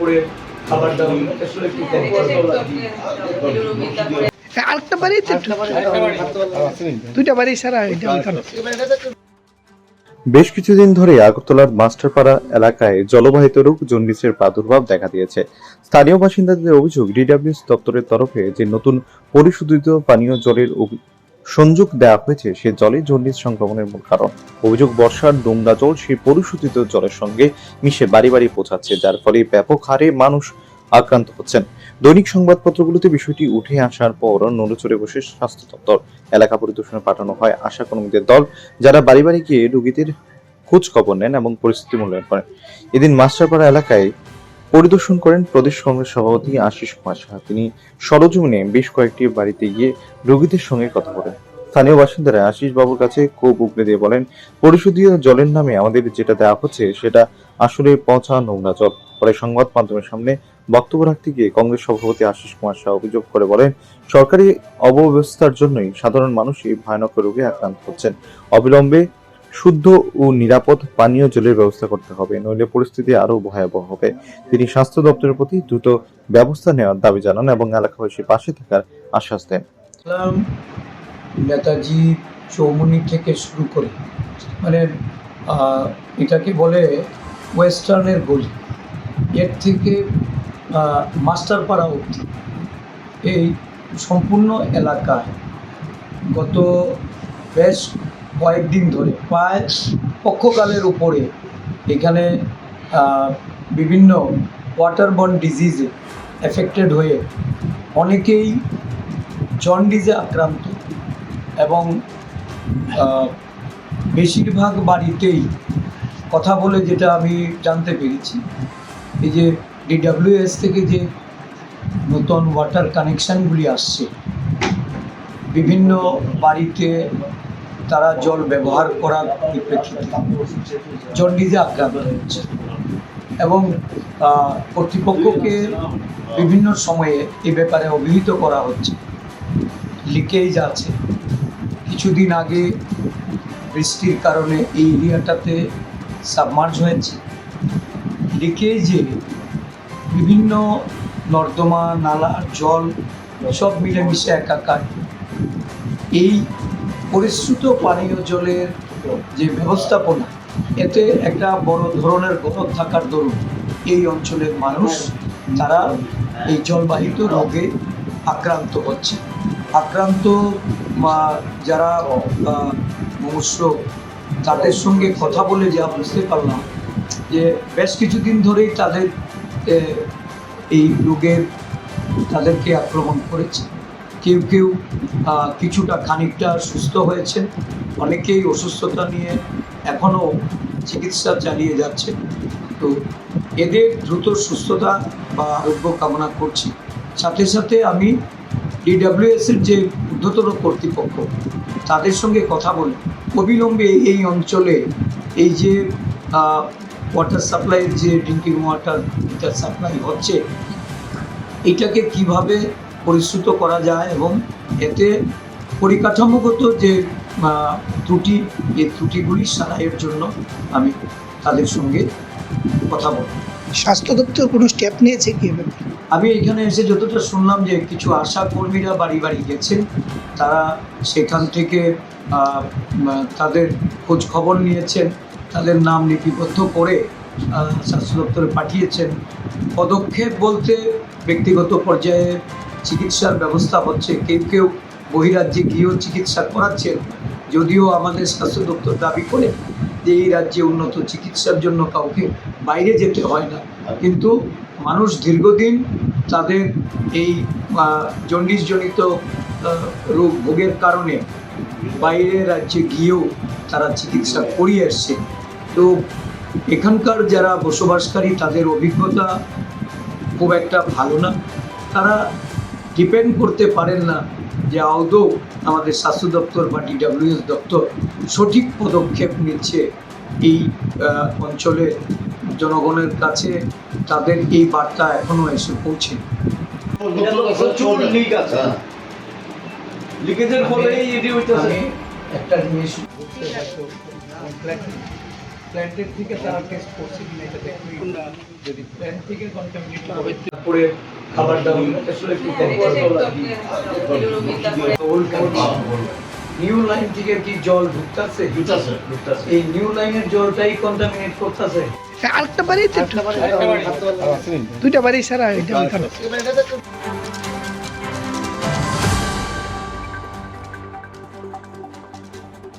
করে খাবার দাবার আসলে একটু। আরেকটা বাড়ি দুইটা বাড়ি না। বেশ কিছুদিন ধরে আগরতলার মাস্টারপাড়া এলাকায় জলবাহিত রোগ জন্ডিসের প্রাদুর্ভাব দেখা দিয়েছে স্থানীয় বাসিন্দাদের অভিযোগ ডিডব্লিউএস দপ্তরের তরফে যে নতুন পরিশোধিত পানীয় জলের সংযোগ দেওয়া হয়েছে সে জলে জন্ডিস সংক্রমণের মূল কারণ। অভিযোগ, বর্ষার নোংরা জল সেই পরিশোধিত জলের সঙ্গে মিশে বাড়ি বাড়ি পৌঁছাচ্ছে, যার ফলে ব্যাপক হারে মানুষ আক্রান্ত হচ্ছেন। দৈনিক সংবাদপত্রগুলোতে বিষয়টি উঠে আসার পর নড়েচড়ে বসে স্বাস্থ্য দপ্তর। এলাকা পরিদর্শনে পাঠানো হয় আশা কর্মীদের দল, যারা বাড়ি বাড়ি গিয়ে রোগীদের খোঁজ খবর নেন এবং পরিস্থিতি মূল্যায়ন করেন। এদিন মাস্টারপাড়া এলাকায় পরিদর্শন করেন প্রদেশ কংগ্রেস সভাপতি আশিস কুমার সাহা। তিনি সরজমিনে বেশ কয়েকটি বাড়িতে গিয়ে রোগীদের সঙ্গে কথা বলেন। স্থানীয় বাসিন্দারা আশিস বাবুর কাছে ক্ষোভ উগড়ে দিয়ে বলেন পরিশোধীয় জলের নামে আমাদের যেটা দেওয়া হচ্ছে, সেটা আসলে পচা নোংরা জল। পরে সংবাদ মাধ্যমের সামনে বক্তব্য রাখতে গিয়ে কংগ্রেস সভাপতি আশিস কুমার শাহ অভিযোগ করে বলেন, সরকারি অব্যবস্থার জন্যই সাধারণ মানুষই ভয়ানক রোগে আক্রান্ত হচ্ছেন। অবিলম্বে শুদ্ধ ও নিরাপদ পানীয় জলের ব্যবস্থা করতে হবে, নইলে পরিস্থিতি আরও ভয়াবহ হবে। তিনি স্বাস্থ্য দপ্তরের প্রতি দ্রুত ব্যবস্থা নেওয়ার দাবি জানান এবং এলাকাবাসীর পাশে থাকার আশ্বাস দেন। নেতাজি চৌমুনি থেকে শুরু করে মানে এটাকে বলে ওয়েস্টার্নের গলি, এর থেকে মাস্টারপাড়া অবধি। এই সম্পূর্ণ এলাকায় গত বেশ কয়েকদিন ধরে, প্রায় পক্ষকালের উপরে এখানে বিভিন্ন ওয়াটারবর্ন ডিজিজে এফেক্টেড হয়ে অনেকেই জন্ডিজে আক্রান্ত এবং বেশিরভাগ বাড়িতেই কথা বলে যেটা আমি জানতে পেরেছি, এই যে ডিডাব্লিউএস থেকে যে নতুন ওয়াটার কানেকশানগুলি আসছে, বিভিন্ন বাড়িতে তারা জল ব্যবহার করার পরিপ্রেক্ষিতে জন্ডিসে আক্রান্ত হচ্ছে এবং কর্তৃপক্ষকে বিভিন্ন সময়ে এ ব্যাপারে অভিহিত করা হচ্ছে। লিকেজ আছে। কিছুদিন আগে বৃষ্টির কারণে এই এরিয়াটাতে সাবমার্জ হয়েছে। লিকেজে বিভিন্ন নর্দমা নালা জল সব মিলেমিশে একাকার। এই পরিশ্রুত পানীয় জলের যে ব্যবস্থাপনা, এতে একটা বড় ধরনের গরদ থাকার দরুন এই অঞ্চলের মানুষ, তারা এই জলবাহিত রোগে আক্রান্ত হচ্ছে। আক্রান্ত বা যারা মনুষ্য, তাদের সঙ্গে কথা বলে যা বুঝতে পারলাম যে বেশ কিছুদিন ধরেই তাদের এই রোগের তাদেরকে আক্রমণ করেছে। কেউ কেউ কিছুটা খানিকটা সুস্থ হয়েছে অনেকেই অসুস্থতা নিয়ে এখনও চিকিৎসা চালিয়ে যাচ্ছে তো এদের দ্রুত সুস্থতা বা আরোগ্য কামনা করছি। সাথে সাথে আমি ডিডাব্লিউএসের যে ঊর্ধ্বতন কর্তৃপক্ষ, তাদের সঙ্গে কথা বলে। অবিলম্বে এই অঞ্চলে এই যে ওয়াটার সাপ্লাইয়ের যে ড্রিঙ্কিং ওয়াটার সাপ্লাই হচ্ছে, এটাকে কীভাবে পরিশ্রুত করা যায় এবং এতে পরিকাঠামোগত যে ত্রুটি এই ত্রুটিগুলি সারাইয়ের জন্য আমি তাদের সঙ্গে কথা বলব। স্বাস্থ্য দপ্তর কোনো স্টেপ নিয়েছে কি আমি এখানে এসে যতটা শুনলাম যে কিছু আশা কর্মীরা বাড়ি বাড়ি গেছেন তারা সেখান থেকে তাদের খোঁজ খবর নিয়েছেন তাদের নাম লিপিবদ্ধ করে স্বাস্থ্য দপ্তরে পাঠিয়েছেন। পদক্ষেপ বলতে ব্যক্তিগত পর্যায়ে চিকিৎসার ব্যবস্থা হচ্ছে। কেউ কেউ বহিরাজ্যে গিয়েও চিকিৎসা করাচ্ছেন। যদিও আমাদের স্বাস্থ্য দপ্তর দাবি করে যে এই রাজ্যে উন্নত চিকিৎসার জন্য কাউকে বাইরে যেতে হয় না। কিন্তু মানুষ দীর্ঘদিন তাদের এই জন্ডিসজনিত রোগ ভোগের কারণে বাইরের রাজ্যে গিয়েও তারা চিকিৎসা করিয়ে এসছে তো এখানকার যারা বসবাসকারী তাদের অভিজ্ঞতা খুব একটা ভালো না। তারা ডিপেন্ড করতে পারেন না যে আদৌ আমাদের স্বাস্থ্য দপ্তর বা ডিডাব্লিউএস দপ্তর সঠিক পদক্ষেপ নিচ্ছে এই অঞ্চলে জনগণের কাছে তাদের এই বার্তা এখনও এসে পৌঁছে লিকেজের একটা জিনিস প্ল্যান্টের থেকে তারা টেস্ট করছে কিনা এটা দেখবে যদি প্ল্যান্ট থেকে কন্টামিনেট হবে তারপরে খাবার দাবার আসলে একটু নিউ লাইন থেকে কি জল ঢুকতেছে? ঢুকতাছে। এই নিউ লাইনের জলটাই কন্টামিনেট করতেছে। আরেকটা বাড়ি দুইটা বাড়ি সারা এটা